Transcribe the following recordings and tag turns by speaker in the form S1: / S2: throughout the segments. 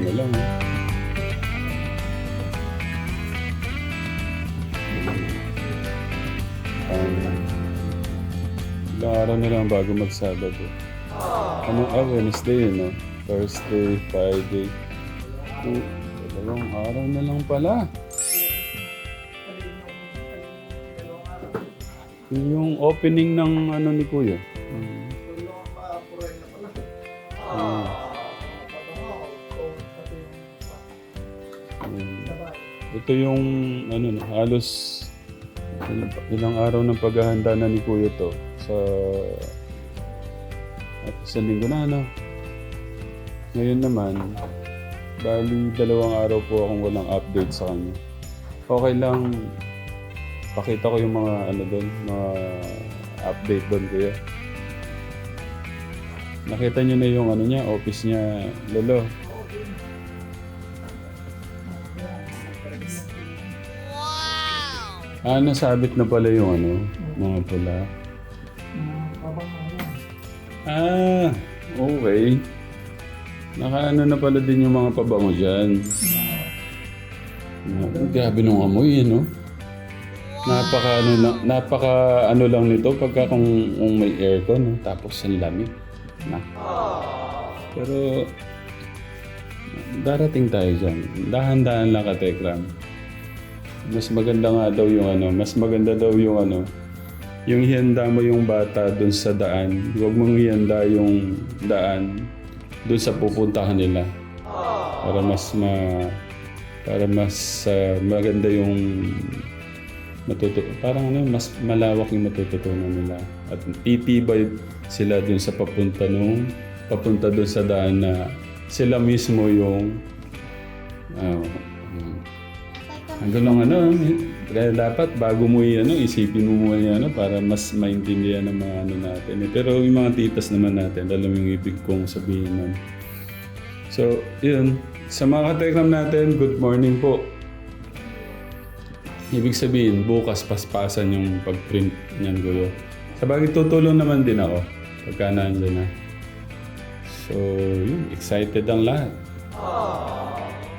S1: na lang. eh. Um, ilang na lang bago magsabado. Ano, ah, Wednesday yun, no? Thursday, Friday. Oh, dalawang araw na lang pala. Yung opening ng ano ni Kuya. Ito yung ano na, halos ilang, araw ng paghahanda na ni Kuya to sa at isang linggo na ano. Ngayon naman, bali dalawang araw po akong walang update sa kanya. Okay lang, pakita ko yung mga ano doon, mga update doon kuya. Nakita niyo na yung ano niya, office niya, lolo. Ah, nasabit na pala yung ano, mga pula. Ah, okay. Nakaano na pala din yung mga pabango dyan. Ah, grabe nung amoy, ano? Napaka ano lang, napaka ano lang nito pagka kung, kung may aircon, no? tapos ang lamig. Na. Pero darating tayo dyan. Dahan-dahan lang ka, Tekram. Mas maganda nga daw yung ano, mas maganda daw yung ano, yung ihanda mo yung bata dun sa daan. Huwag mong ihanda yung daan dun sa pupuntahan nila. Para mas ma para mas ah, maganda yung matuto parang ano mas malawak yung matututunan nila at titibay sila dun sa papunta nung papunta dun sa daan na sila mismo yung mm. Hanggang lang ano kaya dapat bago mo i- ano isipin mo muna ano para mas maintindihan ng mga ano natin eh. pero yung mga titas naman natin alam yung ibig kong sabihin nun so yun sa mga katekram natin good morning po Ibig sabihin, bukas paspasan yung pag-print niyan, Guyo. Sa bagay, tutulong naman din ako pagka nandyan na. So, yun, excited ang lahat.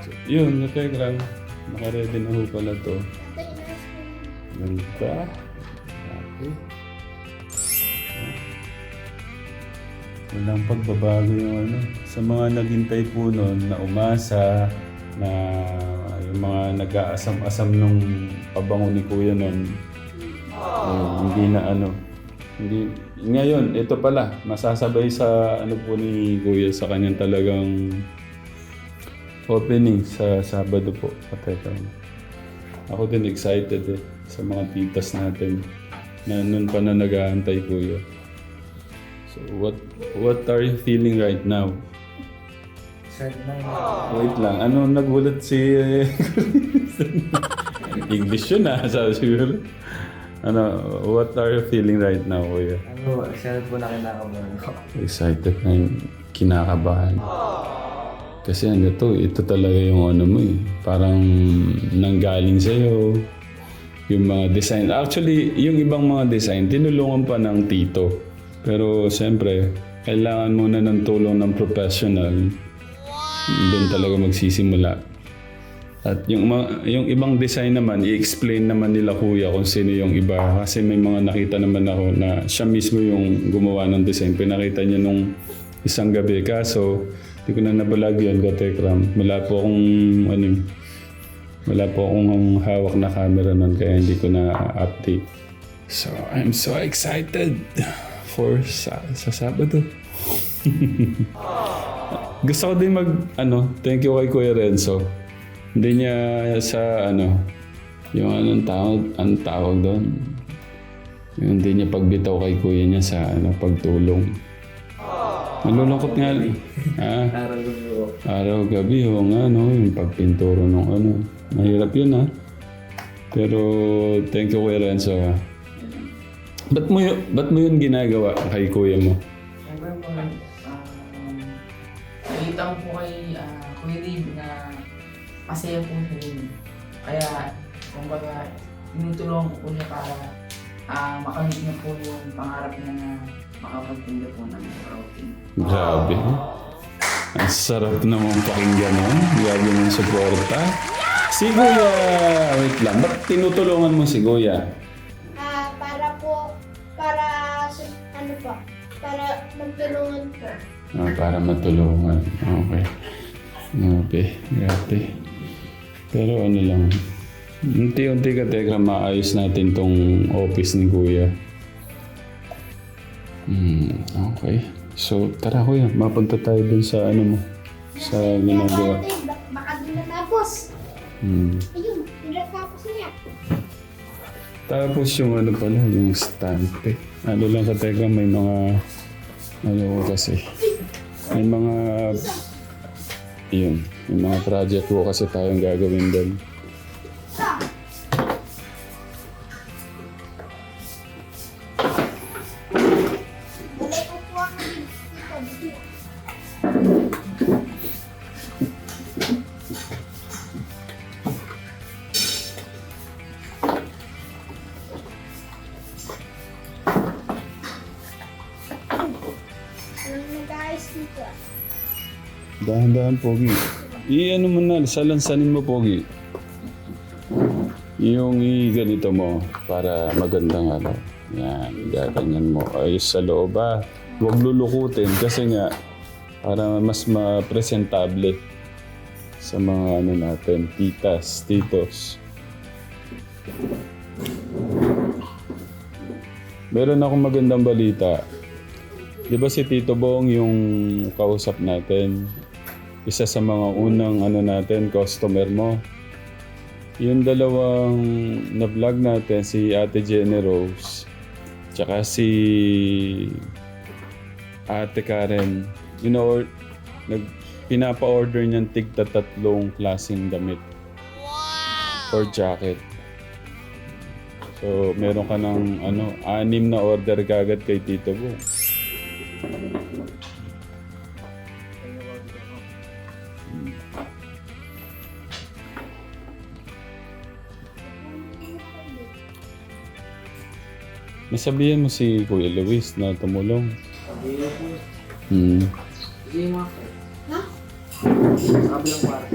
S1: So, yun, nategram. Nakaready na ho pala to. Ganda. Okay. Walang pagbabago yung ano. Sa mga naghintay po noon na umasa, na yung mga nag-aasam-asam nung pabango ni Kuya noon, eh, hindi na ano. Hindi, ngayon, ito pala, masasabay sa ano po ni Kuya sa kanyang talagang opening sa Sabado po. Pateka. Ako din excited eh sa mga titas natin na noon pa na nag-aantay Kuya. So what what are you feeling right now?
S2: Sad na yun.
S1: Wait lang, ano nagulat si English yun ah, sabi siguro. Ano, what are you feeling right now, Kuya?
S2: Ano, sad po na kinakabahan ko.
S1: Excited na yung kinakabahan. Kasi ano to, ito talaga yung ano mo eh. Parang nanggaling sa'yo. Yung mga design. Actually, yung ibang mga design, tinulungan pa ng tito. Pero siyempre, kailangan muna ng tulong ng professional. Doon talaga magsisimula. At yung, yung ibang design naman, i-explain naman nila kuya kung sino yung iba. Kasi may mga nakita naman ako na siya mismo yung gumawa ng design. Pinakita niya nung isang gabi. Kaso, hindi ko na nabalag yun, Katekram. Wala po akong, ano, yun, wala po akong hawak na camera nun, kaya hindi ko na update. So, I'm so excited for sa, sa Sabado. Gusto ko din mag, ano, thank you kay Kuya Renzo. Hindi niya sa, ano, yung anong tawag, anong tawag doon? Yung hindi niya pagbitaw kay Kuya niya sa, ano, pagtulong. Malulungkot nga. Ha?
S2: Araw po.
S1: Araw, gabi, o nga, no, yung pagpinturo ng ano. Mahirap yun, ha? Pero, thank you, Kuya Renzo, ha? Ba't mo, yun, ba't mo yun ginagawa kay kuya mo?
S3: Siyempre po, um, nakita ko po kay uh, Kuya Dave na masaya po siya rin. Kaya, kumbaga, tinutulungan ko po siya para uh, makamit niya po yung pangarap niya na makapagtinda po ng protein.
S1: Grabe. Ang sarap naman pakinggan nun. Grabe mong suporta. Si Kuya, wait lang. Ba't tinutulungan mo si Kuya?
S4: Ah, para po, para, sa- ano po, para magtulungan po.
S1: Ah, para matulungan. Okay. Grabe, grabe. Pero ano lang, unti-unti ka tegra maayos natin tong office ni Kuya. Hmm, okay. So, tara Kuya, mapunta tayo dun sa ano mo, sa ginagawa.
S4: Baka din natapos.
S1: Hmm.
S4: Ayun, natapos niya.
S1: Tapos yung ano pala, yung stamp eh. Ano lang ka tegra, may mga, ano ko kasi, may mga, yun, may mga project ko kasi tayong gagawin doon. Dahan-dahan, Pogi. I-ano mo na, salansanin mo, Pogi. Yung i-ganito mo para magandang ano. Yan, gaganyan mo. Ayos sa loob ah. Huwag lulukutin kasi nga para mas ma-presentable sa mga ano natin, titas, titos. Meron akong magandang balita. Di ba si Tito Bong yung kausap natin? Isa sa mga unang ano natin, customer mo. Yung dalawang na-vlog natin, si Ate Jenny Rose, tsaka si Ate Karen, you know, nag, pinapa-order niyan tigta tatlong klaseng damit. Or jacket. So, meron ka ng ano, anim na order kagad kay Tito Bong. Nasabihan mo si Kuya Luis na tumulong. Hmm.
S3: Sige mga
S4: Ha?
S3: sabi lang para.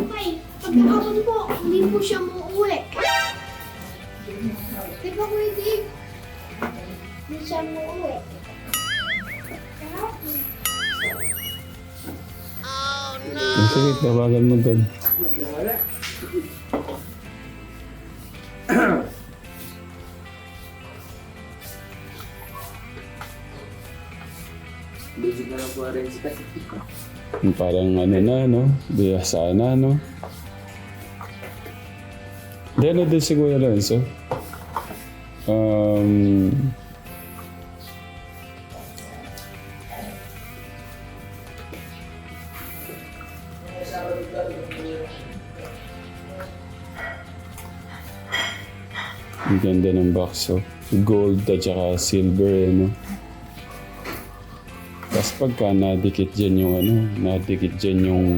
S4: Okay, pagkakapon po, hindi po siya muuwi. Di ba Kuya Dave? Hindi siya muuwi. Kahapon.
S1: Ang sige, tawagan mo doon.
S3: Basic na lang po
S1: Parang ano na, no? Biyasa na, no? Di ano din si Kuya Renzo? Um, Ang ganda ng box, oh. Gold at saka silver, eh, no? Tapos pagka nadikit dyan yung ano, nadikit dyan yung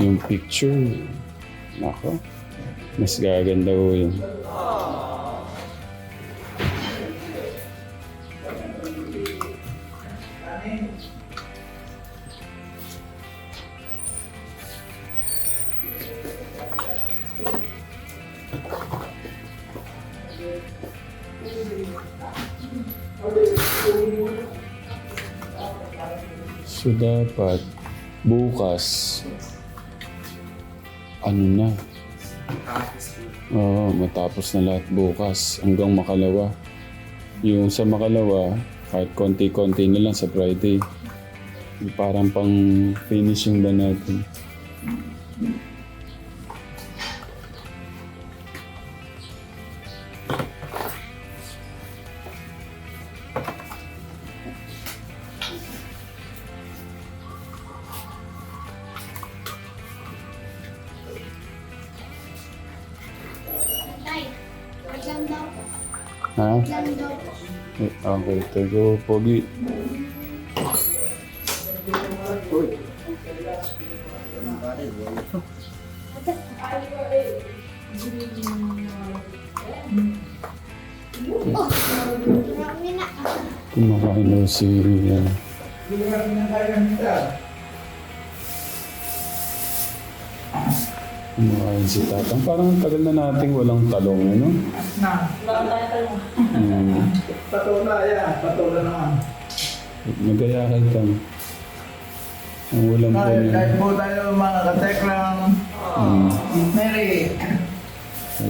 S1: yung picture, nako, mas gaganda ko yun. So dapat bukas ano na? Oo, matapos na lahat bukas hanggang makalawa. Yung sa makalawa, kahit konti-konti na lang sa Friday. Parang pang finishing ba natin. Okay, tego, Pogi.
S4: Na.
S1: Kumakain daw si... Uh, kumakain si Tatang. Parang ang tagal na nating walang talong, ano?
S3: Na.
S1: Hmm.
S5: Patola yan, patola naman.
S1: Magayakan ka. Ang ulam po
S5: Kahit, kahit
S1: niya.
S5: po tayo mga katekram,
S1: Hmm.
S5: Mary,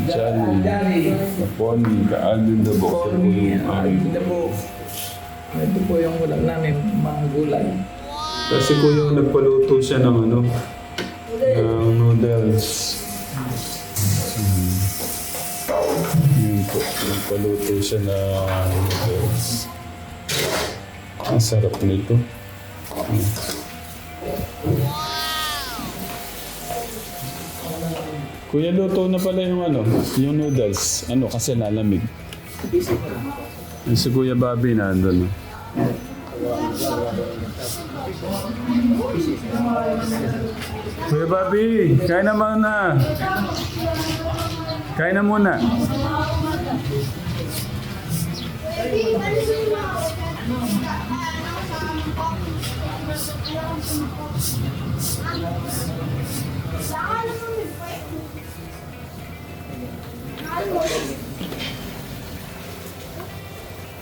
S1: Johnny.
S5: Johnny,
S1: Kaponi, kaanin na po.
S5: Corny, ito po. Ito po yung ulam namin, mga gulay.
S1: Kasi kuya, nagpaluto siya ng ano, ng noodles. Hmm. Yun po, nagpaluto siya ng noodles. Ang sarap nito. Hmm. Kuya, luto na pala yung ano, yung noodles. Ano, kasi lalamig. Yung si Kuya Bobby na ano. Kuya Bobby, kain na muna. Kain na muna.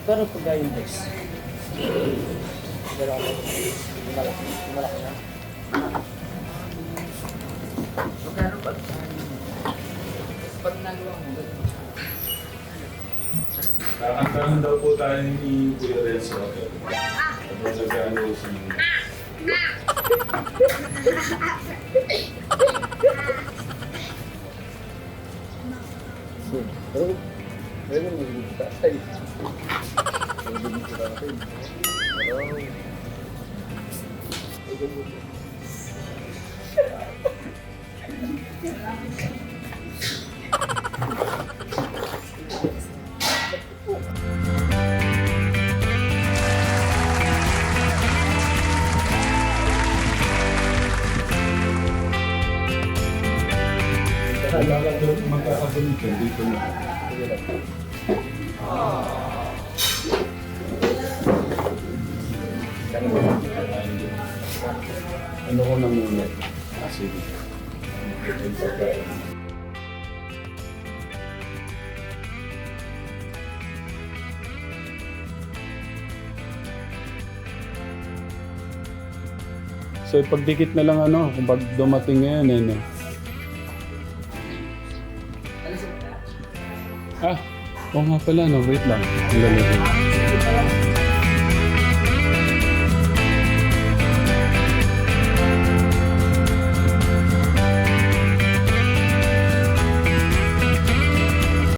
S2: Pero pag yung Pero ako, malaki, malaki na.
S3: Magkano pag pag nagawa mo.
S1: Kakantahan daw po tayo ni Kuya Renzo. Kapag nag-ano sa
S2: Pero, pero may tatay. Tatay. Pero,
S1: Magkakagulit ka dito na. Ano ko na muna? Ah, sige. So, pagdikit na lang ano, kung pag dumating ngayon, ano. Ah, oo nga pala, no, wait lang. Ang.